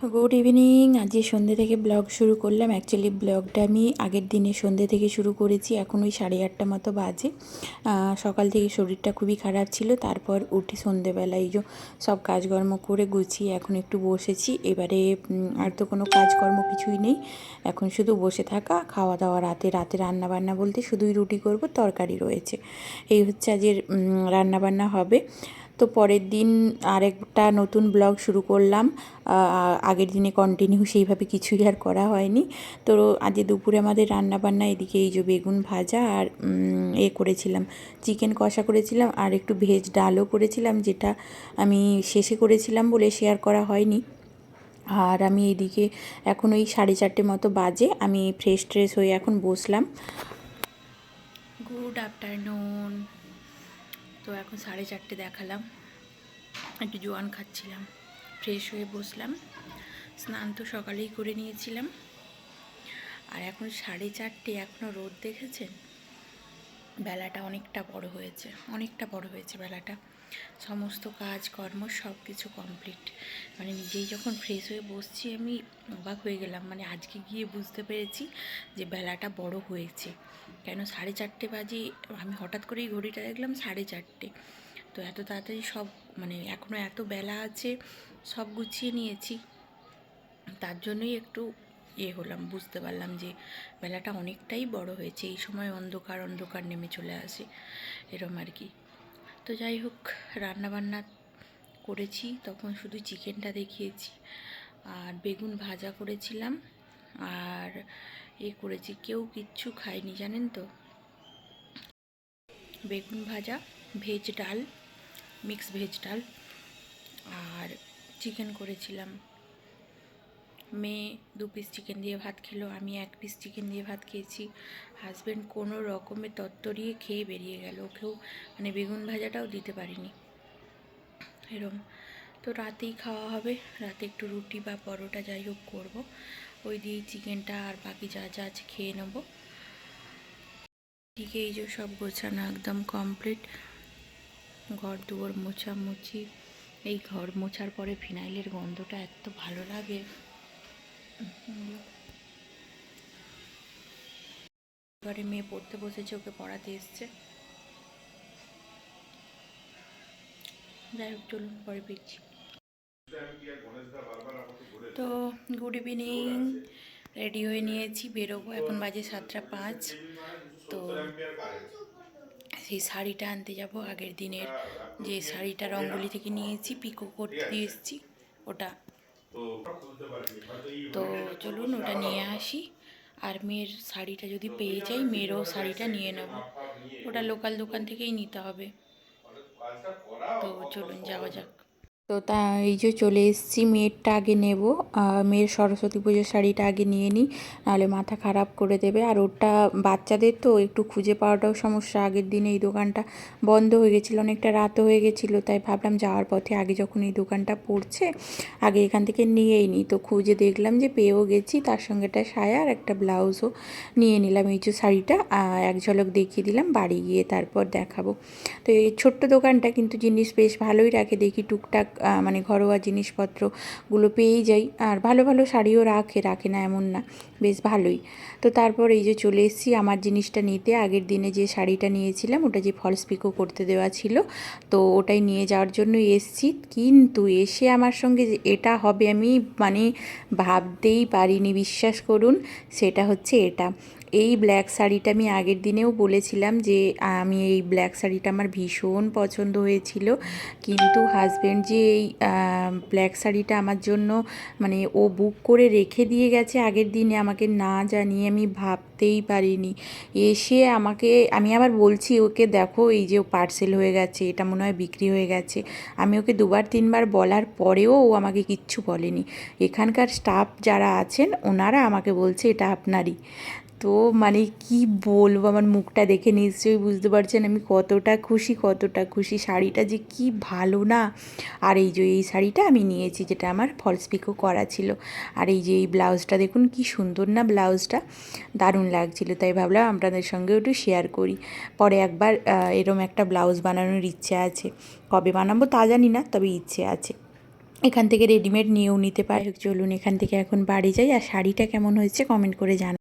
Good evening আজকে সন্ধ্যে থেকে ব্লগ শুরু করলাম। অ্যাকচুয়ালি ব্লগটা আমি আগের দিনে সন্ধ্যে থেকে শুরু করেছি। এখন ওই সাড়ে আটটা মতো বাজে। সকাল থেকে শরীরটা খুবই খারাপ ছিল। তারপর উঠে সন্ধ্যেবেলা এই যে সব কাজকর্ম করে গুছিয়ে এখন একটু বসেছি। এবারে আর তো কোনো কাজকর্ম কিছুই নেই। এখন শুধু বসে থাকা খাওয়া দাওয়া রাতে রাতে রান্না বান্না বলতে শুধুই রুটি করব, তরকারি রয়েছে। এই হচ্ছে আজের রান্না বান্না হবে। তো পরের দিন আরেকটা নতুন ব্লগ শুরু করলাম। আগের দিনে কন্টিনিউ সেইভাবে কিছুই আর করা হয়নি। তো আজকে দুপুরে আমাদের রান্না বান্না এদিকে এই যে বেগুন ভাজা আর এ করেছিলাম চিকেন কষা করেছিলাম আর একটু ভেজ ডালও করেছিলাম, যেটা আমি শেষে করেছিলাম বলে শেয়ার করা হয়নি। আর আমি এদিকে এখন ওই সাড়ে চারটে মতো বাজে, আমি ফ্রেশ ট্রেশ হয়ে এখন বসলাম। গুড আফটারনুন তো এখন সাড়ে চারটে দেখালাম। একটু জোয়ান খাচ্ছিলাম ফ্রেশ হয়ে বসলাম। স্নান তো সকালেই করে নিয়েছিলাম। আর এখন সাড়ে চারটে এখনও রোদ দেখেছেন? বেলাটা অনেকটা বড় হয়েছে, অনেকটা বড় হয়েছে বেলাটা। সমস্ত কাজ, কর্ম সব কিছু কমপ্লিট মানে নিজেই যখন ফ্রেশ হয়ে বসছি, আমি অবাক হয়ে গেলাম। মানে আজকে গিয়ে বুঝতে পেরেছি যে বেলাটা বড় হয়েছে। কেন সাড়ে চারটে বাজে? আমি হঠাৎ করেই ঘড়িটা দেখলাম সাড়ে চারটে। তো এত তাড়াতাড়ি সব মানে এখনও এত বেলা আছে, সব গুছিয়ে নিয়েছি। তার জন্যই একটু ইয়ে হলাম, বুঝতে পারলাম যে বেলাটা অনেকটাই বড় হয়েছে। এই সময় অন্ধকার অন্ধকার নেমে চলে আসে, এরম আর কি। তো যাই হোক, রান্নাবান্না করেছি, তখন শুধু চিকেনটা দেখিয়েছি আর বেগুন ভাজা করেছিলাম আর এ করেছি। কেউ কিচ্ছু খায়নি, জানেন তো? বেগুন ভাজা, ভেজ ডাল, মিক্স ভেজ ডাল আর চিকেন করেছিলাম। মেয়ে দু পিস চিকেন দিয়ে ভাত খেলো, আমি এক পিস চিকেন দিয়ে ভাত খেয়েছি। হাজব্যান্ড কোনো রকমের তত্তরিয়ে খেয়ে বেরিয়ে গেল, ওকেও মানে বেগুন ভাজাটাও দিতে পারিনি। এরম। তো রাতেই খাওয়া হবে, রাতে একটু রুটি বা পরোটা যাই হোক করব। ওই দিয়েই চিকেনটা আর বাকি যা যা আছে খেয়ে নেব। এদিকে এই যে সব গোছানো একদম কমপ্লিট ঘর দুয়ার মোছামুছি। এই ঘর মোছার পরে ফিনাইলের গন্ধটা এত ভালো লাগে। এবারে মেয়ে পড়তে বসেছে, ওকে পড়াতে এসছে। যাই হোক, চলুন পরে ফিরছি। তো গুড ইভিনিং রেডি হয়ে নিয়েছি, বেরোবো এখন বাজে সাতটা পাঁচ। তো সেই শাড়িটা আনতে যাব আগের দিনের। যে শাড়িটা রঙ্গলি থেকে নিয়েছি, পিকো করতে দিয়ে এসেছি, ওটা। তো চলুন ওটা নিয়ে আসি। আর মেয়ের শাড়িটা যদি পেয়ে যাই, মেয়েরও শাড়িটা নিয়ে নেব। ওটা লোকাল দোকান থেকেই নিতে হবে। তো চলুন যাওয়া যাক। তো তা, এই যে চলে এসেছি, মেয়েরটা আগে নেব। মেয়ের সরস্বতী পুজোর শাড়িটা আগে নিয়ে নিই, নাহলে মাথা খারাপ করে দেবে। আর ওটা বাচ্চাদের তো, একটু খুঁজে পাওয়াটাও সমস্যা। আগের দিনে এই দোকানটা বন্ধ হয়ে গেছিল, অনেকটা রাতও হয়ে গেছিল। তাই ভাবলাম যাওয়ার পথে আগে যখন এই দোকানটা পড়ছে, আগে এখান থেকে নিয়েই নিই। তো খুঁজে দেখলাম যে পেয়েও গেছি, তার সঙ্গে একটা সায়া আর একটা ব্লাউজও নিয়ে নিলাম। এই যে শাড়িটা এক ঝলক দেখিয়ে দিলাম, বাড়ি গিয়ে তারপর দেখাবো। তো এই ছোট্ট দোকানটা কিন্তু জিনিস বেশ ভালোই রাখে। দেখি টুকটাক মানে ঘরোয়া জিনিসপত্রগুলো পেয়েই যাই। আর ভালো ভালো শাড়িও রাখে রাখে না এমন না। বেশ ভালোই। তো তারপর এই যে চলে এসেছি আমার জিনিসটা নিতে। আগের দিনে যে শাড়িটা নিয়েছিলাম, ওটা যে ফলস পিকো করতে দেওয়া ছিল, তো ওটাই নিয়ে যাওয়ার জন্য এসেছি। কিন্তু এসে আমার সঙ্গে যে এটা হবে আমি মানে ভাবতেই পারিনি, বিশ্বাস করুন, সেটা হচ্ছে এটা। এই ব্ল্যাক শাড়িটা আমি আগের দিনেও বলেছিলাম যে, আমি এই ব্ল্যাক শাড়িটা আমার ভীষণ পছন্দ হয়েছিল। কিন্তু হাজব্যান্ড যে এই ব্ল্যাক শাড়িটা আমার জন্য মানে ও বুক করে রেখে দিয়ে গেছে আগের দিনে, আমাকে না জানিয়ে আমি ভাবতেই পারিনি। এসে আমাকে, আমি আবার বলছি, ওকে দেখো, এই যে ও পার্সেল হয়ে গেছে, এটা মনে হয় বিক্রি হয়ে গেছে। আমি ওকে দুবার, তিনবার বলার পরেও ও আমাকে কিচ্ছু বলেনি। এখানকার স্টাফ যারা আছেন, ওনারা আমাকে বলছে, এটা আপনারই। তো মানে কি বলব? আমার মুখটা দেখে নিশ্চয়ই বুঝতে পারছেন আমি কতটা খুশি কতটা খুশি। শাড়িটা যে কি ভালো না? আর এই যে এই শাড়িটা আমি নিয়েছি যেটা আমার ফলস করা ছিল। আর এই যে এই ব্লাউজটা দেখুন কি সুন্দর না ব্লাউজটা? দারুণ লাগছিল, তাই ভাবলাম আপনাদের সঙ্গে একটু শেয়ার করি। পরে একবার এরম একটা ব্লাউজ বানানোর ইচ্ছে আছে। কবে বানাবো তা জানি না, তবে ইচ্ছে আছে। এখান থেকে রেডিমেড নিয়েও নিতে পারে। চলুন এখান থেকে এখন বাড়ি যাই। আর শাড়িটা কেমন হয়েছে কমেন্ট করে জানান